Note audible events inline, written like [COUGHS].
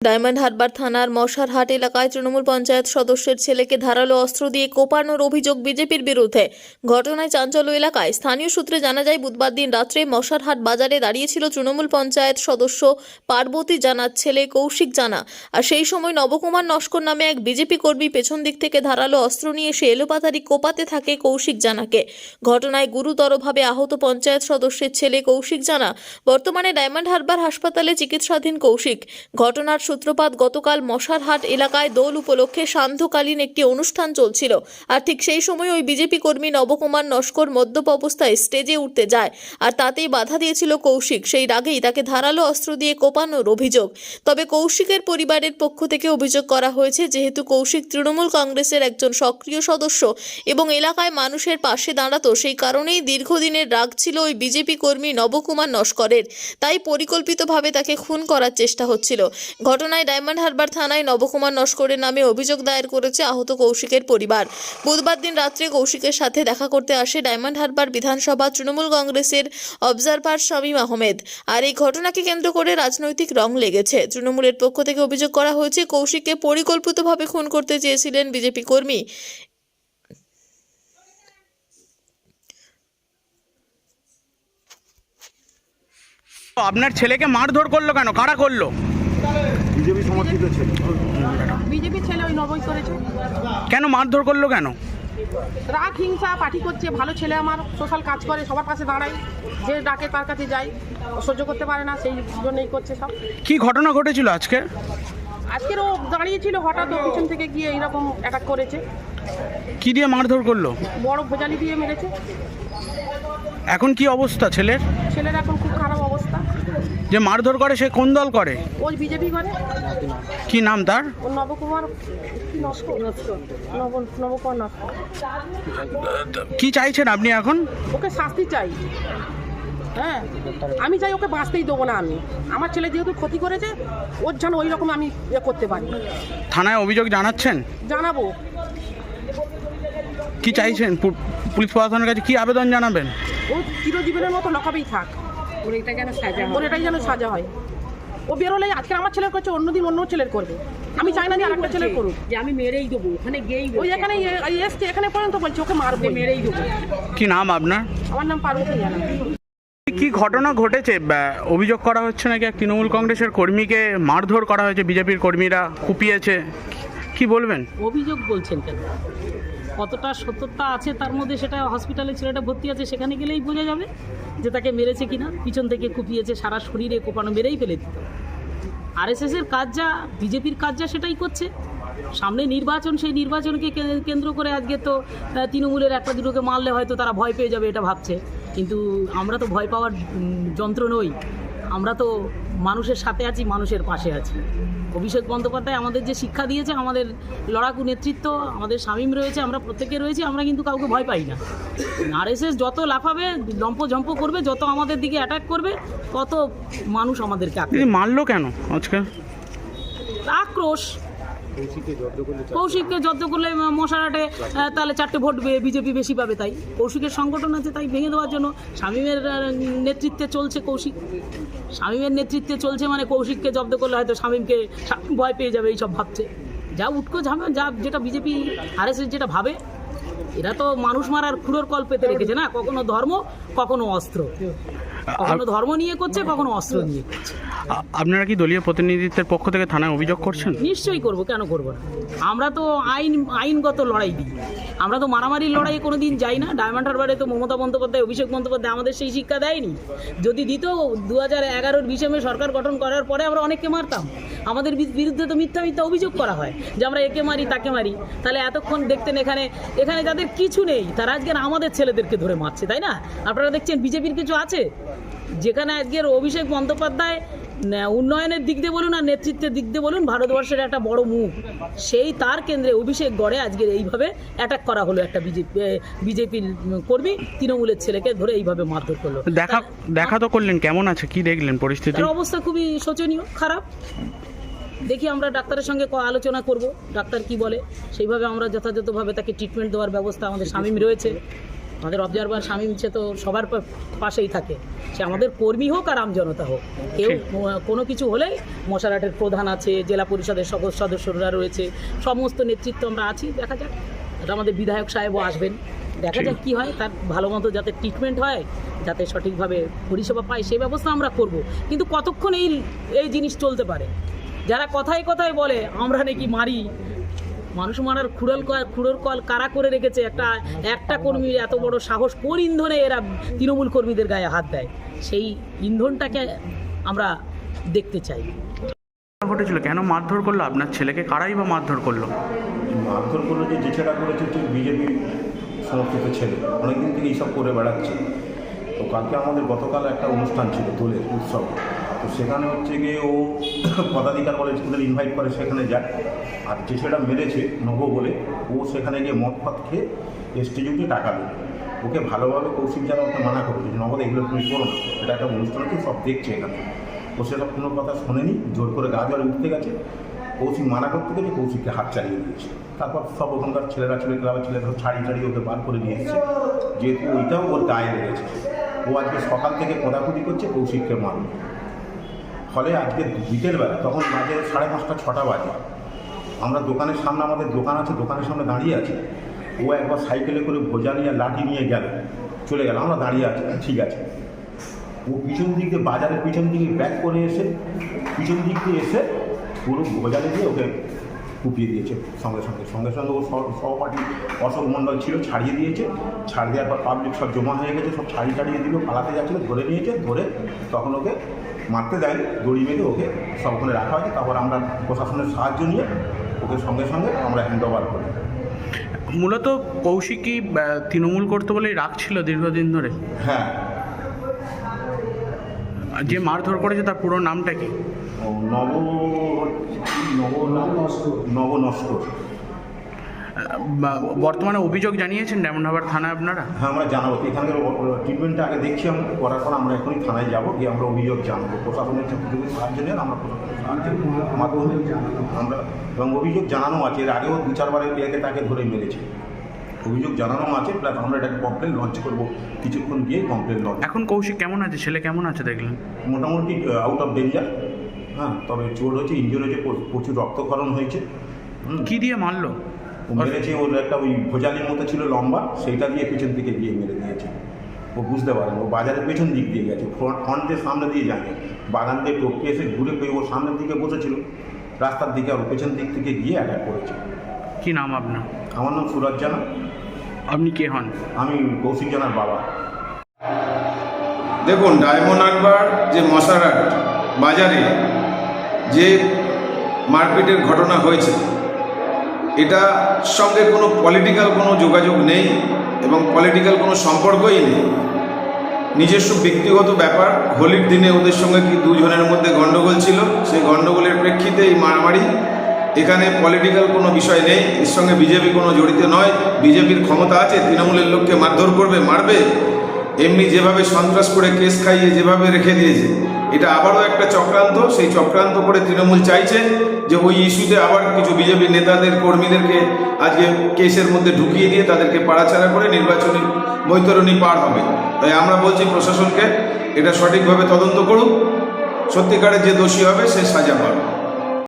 Diamond Harbour থানার মশারহাট এলাকায় তৃণমূল পঞ্চায়েত সদস্যের ছেলেকে ধারালো অস্ত্র দিয়ে কোপানোর অভিযোগ বিজেপির বিরুদ্ধে। ঘটনায় চাঞ্চল্য এলাকায়। স্থানীয় সূত্রে জানা যায়, বুধবার দিন রাত্রে মশারহাট বাজারে দাঁড়িয়েছিল তৃণমূল পঞ্চায়েত সদস্য পার্বতী জানার ছেলে কৌশিক জানা। আর সেই সময় নবকুমার নস্কর নামে এক বিজেপি কর্মী পেছন দিক থেকে ধারালো অস্ত্র নিয়ে এসে এলোপাতারি কোপাতে থাকে কৌশিক জানাকে। ঘটনায় গুরুতরভাবে আহত পঞ্চায়েত সদস্যের ছেলে কৌশিক জানা। বর্তমানে ডায়মন্ড হারবার হাসপাতালে চিকিৎসাধীন কৌশিক। ঘটনার সূত্রপাত, গতকাল মশারহাট এলাকায় দোল উপলক্ষে সান্ধ্যকালীন একটি অনুষ্ঠান চলছিল। আর ঠিক সেই সময় ওই বিজেপি কর্মী নবকুমার নস্কর মদ্যপ অবস্থায় স্টেজে উঠতে যায় আর তাতেই বাধা দিয়েছিল কৌশিক। সেই রাগেই তাকে ধারালো অস্ত্র দিয়ে কোপানোর অভিযোগ। তবে কৌশিকের পরিবারের পক্ষ থেকে অভিযোগ করা হয়েছে, যেহেতু কৌশিক তৃণমূল কংগ্রেসের একজন সক্রিয় সদস্য এবং এলাকায় মানুষের পাশে দাঁড়াতো, সেই কারণেই দীর্ঘদিনের রাগ ছিল ওই বিজেপি কর্মী নবকুমার নস্করের। তাই পরিকল্পিতভাবে তাকে খুন করার চেষ্টা হচ্ছিল। ঘটনায় ডায়মন্ড হারবার থানায় নবকুমার নস্করের নামে অভিযোগ দায়ের করেছে আহত কৌশিকের পরিবার। বুধবার দিন রাত্রে কৌশিকের সাথে দেখা করতে আসে ডায়মন্ড হারবার বিধানসভা তৃণমূল কংগ্রেসের অবজারভার শামীম আহমেদ। আর এই ঘটনাকে কেন্দ্র করে রাজনৈতিক রং লেগেছে। তৃণমূলের পক্ষ থেকে অভিযোগ করা হয়েছে, কৌশিককে পরিকল্পিতভাবে খুন করতে চেয়েছিলেন বিজেপি কর্মী। আপনার ছেলেকে মারধর করল কেন? কারা করল? বিজেপি সমর্থিত ছিল। বিজেপি ছেলে ওই নবই করেছে। কেন মারধর করল কেন? রাগ হিংসা পার্টি করছে ভালো ছেলে আমার সোশ্যাল কাজ করে সবার পাশে দাঁড়াই যে ডাকে তার কাছে যাই সহ্য করতে পারে না সেই জন্যই করছে সব। কি ঘটনা ঘটেছিল আজকে? আজকের ও দাঁড়িয়েছিল হঠাৎ পিছন থেকে গিয়ে এইরকম অ্যাটাক করেছে। কি দিয়ে মারধর করল? বড় ভোজালি দিয়ে মেরেছে। এখন কি অবস্থা ছেলের? ছেলের এখন খুব খারাপ অবস্থা। যে মারধর করে সে কোন দল করে? বিজেপি করে। কি নাম তার? নবকুমার নবকুমার কি চাইছেন আপনি এখন? ওকে শাস্তি চাই। হ্যাঁ আমি চাই ওকে বাঁচতেই দেবো না আমি। আমার ছেলে যেহেতু ক্ষতি করেছে ওর যেন ওই রকম আমি ইয়ে করতে পারি। থানায় অভিযোগ জানাচ্ছেন? জানাব। কি চাইছেন? পুলিশ প্রশাসনের কাছে কি আবেদন জানাবেন? ও চিরজীবনের মতো লকাবেই থাক। এটা যেন সাজা ওর এটাই যেন সাজা হয়। ও বেরোলে আজকে আমার ছেলের করছে অন্যদিন অন্য ছেলের করবে। আমি চাই না যে আরেকটা ছেলের করুক। যে আমি মেরেই দেবো ওখানে গিয়েই ওই এখানে এসছে এখানে পর্যন্ত বলছে ওকে মারবে। মেরেই দেবো। কি নাম আপনার? আমার নাম পার্বতী জানা কি ঘটনা ঘটেছে? অভিযোগ করা হচ্ছে নাকি? এক তৃণমূল কংগ্রেসের কর্মীকে মারধর করা হয়েছে বিজেপির কর্মীরা কুপিয়েছে। কি বলবেন? অভিযোগ বলছেন কেন? কতটা সত্যতা আছে তার মধ্যে সেটা হসপিটালে ছেলেটা ভর্তি আছে, সেখানে গেলেই বোঝা যাবে যে তাকে মেরেছে কিনা। পিছন থেকে কুপিয়েছে, সারা শরীরে কোপানো মেরেই ফেলে দিত। আরএসএসের কাজ যা, বিজেপির কাজ যা, সেটাই করছে। সামনে নির্বাচন, সেই নির্বাচনকে কেন্দ্র করে আজকে তো তৃণমূলের একটা দুটোকে মারলে হয়তো তারা ভয় পেয়ে যাবে, এটা ভাবছে। কিন্তু আমরা তো ভয় পাওয়ার যন্ত্র নই। আমরা তো মানুষের সাথে আছি মানুষের পাশে আছি। অভিষেক বন্দ্যোপাধ্যায় আমাদের যে শিক্ষা দিয়েছে আমাদের লড়াকু নেতৃত্ব আমাদের স্বামীম রয়েছে আমরা প্রত্যেকে রয়েছি আমরা কিন্তু কাউকে ভয় পাই না। আরএসএস যত লাফাবে লম্প জম্প করবে যত আমাদের দিকে অ্যাটাক করবে তত মানুষ আমাদেরকে মারলো কেন আজকে? আক্রোশ। কৌশিককে জব্দ করলে মশারাটে তাহলে চারটে ভোট বিজেপি বেশি পাবে তাই। কৌশিকের সংগঠন আছে তাই ভেঙে দেওয়ার জন্য। আহ, নেতৃত্বে চলছে কৌশিক। শামীমের নেতৃত্বে চলছে মানে কৌশিককে জব্দ করলে হয়তো শামীম ভয় পেয়ে যাবে এইসব ভাবছে। যা উটকো ঝামে যা যেটা বিজেপি আরএসএস যেটা ভাবে এরা তো মানুষ মারার খুঁড়োর কল পেতে রেখেছে না? কখনো ধর্ম কখনো অস্ত্র। কখনো ধর্ম নিয়ে করছে কখনো অস্ত্র নিয়ে করছে। আপনারা কি দলীয় প্রতিনিধিত্বের পক্ষ থেকে থানায় অভিযোগ করছেন? নিশ্চয়ই করব কেন করব না? আমরা তো আইন আইনগত লড়াই দিই। আমরা তো মারামারির লড়াই কোনো দিন যাই না। ডায়মন্ড হারবারে তো মমতা বন্দ্যোপাধ্যায় অভিষেক বন্দ্যোপাধ্যায় আমাদের সেই শিক্ষা দেয়নি। যদি দিত দু হাজার এগারোর বিষমে সরকার গঠন করার পরে আমরা অনেককে মারতাম। আমাদের বিরুদ্ধে তো মিথ্যা মিথ্যা অভিযোগ করা হয় যে আমরা একে মারি তাকে মারি। তাহলে এতক্ষণ দেখতেন এখানে এখানে যাদের কিছু নেই তারা আজকে আমাদের ছেলেদেরকে ধরে মারছে তাই না? আপনারা দেখছেন বিজেপির কিছু আছে? যেখানে আজকের অভিষেক বন্দ্যোপাধ্যায় উন্নয়নের দিক দিয়ে বলুন আর নেতৃত্বের দিক দিয়ে বলুন ভারতবর্ষের একটা বড় মুখ। সেই তার কেন্দ্রে অভিষেক গড়ে আজকের এইভাবে অ্যাটাক করা হলো একটা বিজেপি বিজেপির কর্মী তৃণমূলের ছেলেকে ধরে এইভাবে মারধর করল। দেখা দেখা তো করলেন কেমন আছে? কি দেখলেন পরিস্থিতি? অবস্থা খুবই শোচনীয় খারাপ। দেখি আমরা ডাক্তারের সঙ্গে ক- আলোচনা করব। ডাক্তার কি বলে? সেইভাবে আমরা যথাযথভাবে তাকে ট্রিটমেন্ট দেওয়ার ব্যবস্থা আমাদের শামীম রয়েছে। আমাদের অবজারভার স্বামী সে তো সবার পাশেই থাকে। সে আমাদের কর্মী হোক আর আমজনতা হোক। কেউ কোনো কিছু হলেই মশারাটের প্রধান আছে জেলা পরিষদের সকল সদস্যরা রয়েছে। সমস্ত নেতৃত্ব আমরা আছি। দেখা যাক। এটা আমাদের বিধায়ক সাহেবও আসবেন। দেখা যাক কি হয়। তার ভালো মতো যাতে ট্রিটমেন্ট হয় যাতে সঠিকভাবে পরিষেবা পায় সেই ব্যবস্থা আমরা করব। কিন্তু কতক্ষণ এই এই জিনিস চলতে পারে? যারা কথায় কথায় বলে আমরা নাকি মারি। মানুষ মারার খুড়ল কল খুড়োর কল কারা করে রেখেছে? একটা একটা কর্মীর এত বড় সাহস কোন ইন্ধনে এরা তৃণমূল কর্মীদের গায়ে হাত দেয়? সেই ইন্ধনটাকে আমরা দেখতে চাই। ঘটেছিল কেন মারধর করল আপনার ছেলেকে? কারাই বা মারধর করল? মারধর করল যে যে ছেলেটা করেছে হচ্ছে বিজেপি সমর্থিত ছেলে। অনেকদিন থেকে এইসব করে বেড়াচ্ছে। তো কালকে আমাদের গতকাল একটা অনুষ্ঠান ছিল দোলের উৎসব। সেখানে হচ্ছে গিয়ে ও [COUGHS] পদাধিকার বলে স্কুলের ইনভাইট করে সেখানে যায়। আর যে ছেলেটা মেরেছে নব বলে, ও সেখানে গিয়ে মদ ফদ খেয়ে স্টেজ উঠে টাকা দেবে ওকে ভালোভাবে কৌশিক যেন ওকে মানা করেছে যে নবদ এগুলো তুমি করো না। এটা একটা অনুষ্ঠান সব দেখছে এখানে। ও সেসব কোনো কথা শোনেনি, জোর করে গা জলে উঠতে গেছে। কৌশিক মানা করতে গেলে কৌশিককে হাত চালিয়ে দিয়েছে। তারপর সব ওখানকার ছেলেরা ছেলে ক্লাবের ছেলেরা ছাড়িয়ে ছাড়িয়ে ওকে বার করে নিয়ে এসেছে। যেহেতু ওইটাও ওর গায়ে লেগেছে। ও আজকে সকাল থেকে কোদাকুদি করছে কৌশিককে মারবে ফলে আজকে বিকেলবেলা, তখন বাজে সাড়ে পাঁচটা, ছটা বাজে। আমরা দোকানের সামনে, আমাদের দোকান আছে, দোকানের সামনে দাঁড়িয়ে আছি। ও একবার সাইকেলে করে ভোজা নিয়ে, লাঠি নিয়ে গেল। চলে গেল, আমরা দাঁড়িয়ে আছি, ঠিক আছে। ও পিছন দিক বাজারের পিছন দিকে ব্যাক করে এসে, পিছন দিক দিয়ে এসে পুরো বাজারে দিয়ে ওকে কুপিয়ে দিয়েছে সঙ্গে সঙ্গে। সঙ্গে সঙ্গে ও সহ- সহপাঠী অশোক মণ্ডল ছিল, ছাড়িয়ে দিয়েছে। ছাড় দেওয়ার পর পাবলিক সব জমা হয়ে গেছে, সব ছাড়িয়ে ছাড়িয়ে দিল, পালাতে যাচ্ছিল, ধরে নিয়েছে, ধরে তখন ওকে মারতে দেয়নি দড়ি বেঁধে ওকে সব ওখানে রাখা হয়েছে। তারপর আমরা প্রশাসনের সাহায্য নিয়ে ওকে সঙ্গে সঙ্গে আমরা হ্যান্ড ওভার করি। মূলত কৌশিকই তৃণমূল করতে বলেই রাখছিল দীর্ঘদিন ধরে? হ্যাঁ। যে মারধর করেছে তার পুরো নামটা কি? নব নব নব বা- বর্তমানে অভিযোগ জানিয়েছেন ডায়মন্ডহাবার থানায় আপনারা? হ্যাঁ আমরা জানাব। এখানকার ট্রিটমেন্টটা আগে দেখছি আমরা করার পর আমরা এখনই থানায় যাব গিয়ে আমরা অভিযোগ জানাব। প্রশাসনের যদি সাহায্য নেন আমরা আমরা এবং অভিযোগ জানানো আছে। এর আগেও দু চারবার একে তাকে ধরে মেরেছে। অভিযোগ জানানো আছে প্লাস আমরা এটাকে কমপ্লেন লঞ্চ করব। কিছুক্ষণ গিয়ে কমপ্লেন লঞ্চ এখন কৌশিক কেমন আছে? ছেলে কেমন আছে দেখলেন? মোটামুটি আউট অফ ডেঞ্জার হ্যাঁ তবে চোট হয়েছে ইঞ্জুরি হয়েছে প্র- প্রচুর রক্তক্ষরণ হয়েছে। কি দিয়ে মারলো? মেরেছে ওর একটা ওই ভোজালির মতো ছিল লম্বা সেইটা দিয়ে পেছন দিকে গিয়ে মেরে দিয়েছে। ও বুঝতে পারে ও বাজারের পেছন দিক দিয়ে গেছে ফ্রন্ট ফ্রন্ট দিয়ে সামনে দিয়ে যায়নি। বাগান দিয়ে টপকে এসে ঘুরে পেয়ে ও সামনের দিকে বসেছিল। রাস্তার দিকে আর ও পেছন দিক থেকে গিয়ে অ্যাটাক করেছে। কি নাম আপনার? আমার নাম সুরজ জানা। আপনি কে হন? আমি কৌশিক জানার বাবা। দেখুন ডায়মন্ড হারবার যে মশারাট বাজারে যে মারপিটের ঘটনা হয়েছে এটা সঙ্গে কোনো পলিটিক্যাল কোনো যোগাযোগ নেই এবং পলিটিক্যাল কোনো সম্পর্কই নেই। নিজস্ব ব্যক্তিগত ব্যাপার, হোলির দিনে ওদের সঙ্গে কি দুজনের মধ্যে গণ্ডগোল ছিল, সেই গণ্ডগোলের প্রেক্ষিতে এই মারামারি, এখানে পলিটিক্যাল কোনো বিষয় নেই, এর সঙ্গে বিজেপি কোনো জড়িত নয়, বিজেপির ক্ষমতা আছে, তৃণমূলের লোককে মারধর করবে, মারবে এমনি যেভাবে সন্ত্রাস করে কেস খাইয়ে যেভাবে রেখে দিয়েছে, এটা আবারও একটা চক্রান্ত। সেই চক্রান্ত করে তৃণমূল চাইছে যে ওই ইস্যুতে আবার কিছু বিজেপি নেতাদের, কর্মীদেরকে আজকে কেসের মধ্যে ঢুকিয়ে দিয়ে তাদেরকে পাড়াছাড়া করে নির্বাচনী বৈতরণী পার হবে। তাই আমরা বলছি প্রশাসনকে এটা সঠিকভাবে তদন্ত করুক। সত্যিকারের যে দোষী হবে সে সাজা পাবে।